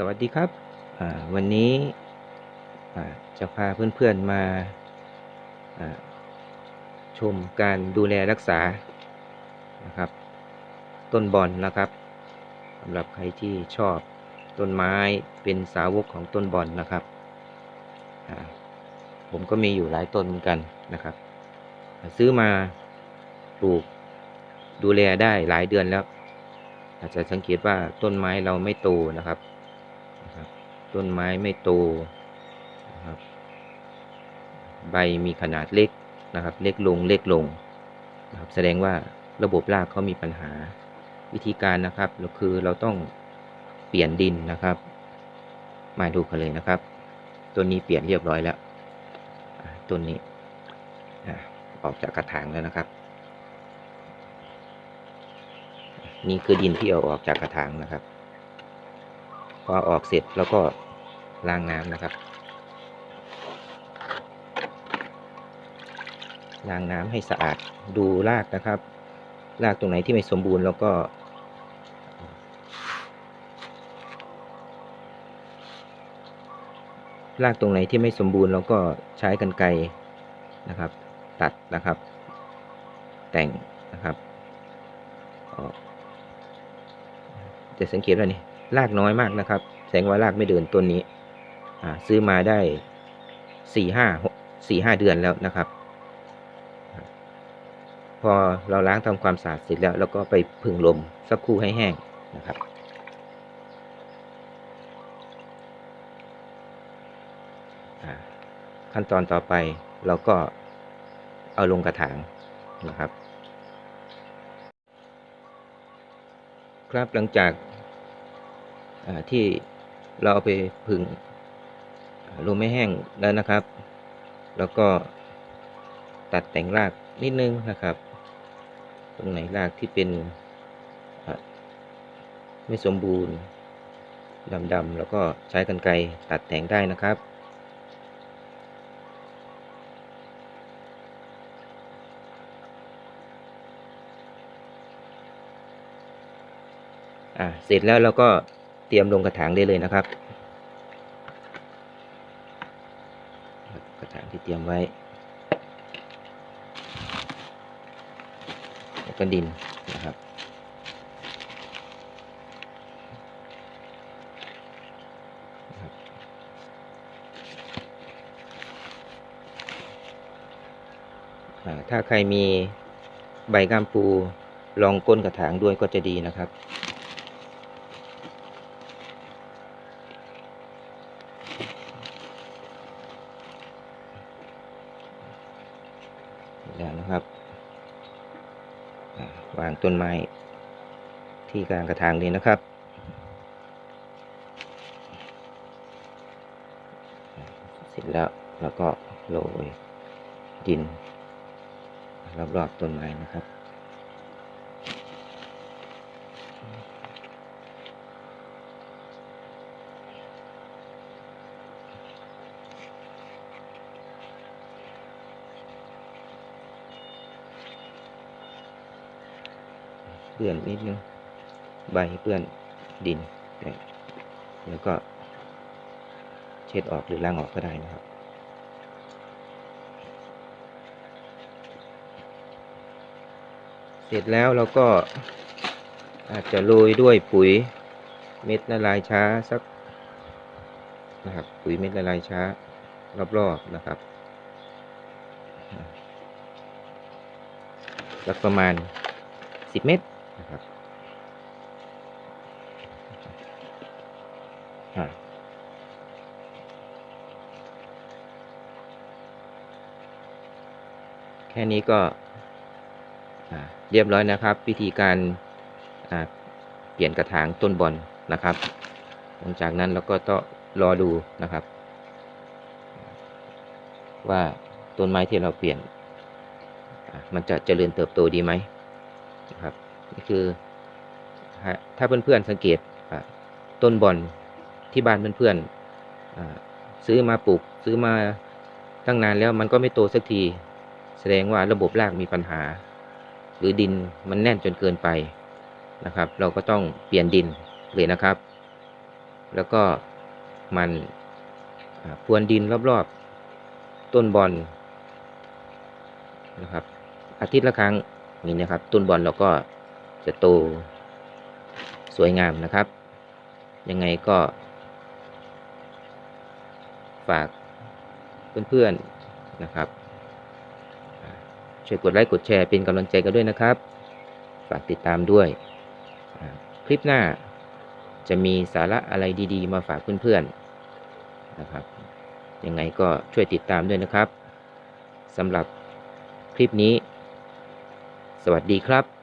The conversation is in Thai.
สวัสดีครับวันนี้จะพาเพื่อนๆมาอ่าชมการดูแลรักษานะครับ ต้นบอนนะครับสำหรับใครที่ชอบต้นไม้เป็นสาวกของต้นบอนนะครับผมก็มีอยู่หลายต้นเหมือนกันนะครับ ซื้อมาปลูกดูแลได้หลายเดือนแล้ว อาจจะสังเกตว่าต้นไม้เราไม่โตนะครับ ต้นไม้ไม่โตนะครับ ใบมีขนาดเล็กนะครับ เล็กลงเล็กลงนะครับแสดงว่าระบบรากเขามีปัญหาวิธีการนะครับคือเราต้องเปลี่ยนดินนะครับ มาดูกันเลยนะครับต้นนี้เปลี่ยนเรียบร้อยแล้วต้นนี้ออกจากกระถางแล้วนะครับ นี่คือดินที่เอาออกจากกระถางนะครับ พอออกเสร็จแล้วก็ล้างน้ำนะครับ ล้างน้ำให้สะอาดดูรากนะครับ รากตรงไหนที่ไม่สมบูรณ์แล้วก็รากตรงไหนที่ไม่สมบูรณ์เราก็ใช้กันไกรนะครับ ตัดนะครับ แต่งนะครับออจะสังเกตว่านี่ รากน้อยมากนะครับ แสดงว่ารากไม่เดินต้นนี้ อ่า ซื้อมาได้สี่ห้าสี่ห้าเดือนแล้วนะครับ พอเราล้างทำความสะอาดเสร็จแล้วแล้วก็ไปผึ่งลมสักครู่ให้แห้งนะครับขั้นตอนต่อไปเราก็เอาลงกระถางนะครับ ครับหลังจาก ที่เราเอาไปผึ่งลมไม่แห้งแล้วนะครับ แล้วก็ตัดแต่งรากนิดนึงนะครับ ตรงไหนรากที่เป็นไม่สมบูรณ์ดำๆแล้วก็ใช้กรรไกรตัดแต่งได้นะครับอ่าเสร็จแล้วเราก็ เตรียมลงกระถางได้เลยนะครับ กระถางที่เตรียมไว้แล้วก็ดินนะครับถ้าใครมีใบก้ามปูรองก้นกระถางด้วยก็จะดีนะครับ แล้วนะครับอ่า วางต้นไม้ที่กลางกระถางเลยนะครับ เสร็จแล้วเราก็โรยดินรอบๆต้นไม้นะครับ เปื้อนนิดนึง ใบเปื้อนดินเนี่ยแล้วก็เช็ดออกหรือล้างออกก็ได้นะครับ เสร็จแล้วเราก็อาจจะโรยด้วยปุ๋ยเม็ดละลายช้าสักนะครับ ปุ๋ยเม็ดละลายช้ารอบๆนะครับ สักประมาณสิบเม็ด นะครับแค่นี้ก็เรียบร้อยนะครับ วิธีการเปลี่ยนกระถางต้นบอลนะครับ หลังจากนั้นเราก็ต้องรอดูนะครับ ว่าต้นไม้ที่เราเปลี่ยน มันจะเจริญเติบโตดีไหมนะครับ นี่คือ ถ้าเพื่อนๆสังเกตต้นบอลที่บ้านเพื่อนๆซื้อมาปลูกซื้อมาตั้งนานแล้วมันก็ไม่โตสักที แสดงว่าระบบรากมีปัญหา หรือดินมันแน่นจนเกินไปนะครับ เราก็ต้องเปลี่ยนดินเลยนะครับ แล้วก็มันพรวนดินรอบๆต้นบอลนะครับอาทิตย์ละครั้งนี่นะครับต้นบอลเราก็ จะโตสวยงามนะครับ ยังไงก็ ฝากเพื่อนๆนะครับ ช่วยกดไลค์กดแชร์เป็นกำลังใจกันด้วยนะครับ ฝากติดตามด้วย คลิปหน้าจะมีสาระอะไรดีๆ มาฝากเพื่อนๆนะครับ ยังไงก็ช่วยติดตามด้วยนะครับสำหรับคลิปนี้ สวัสดีครับ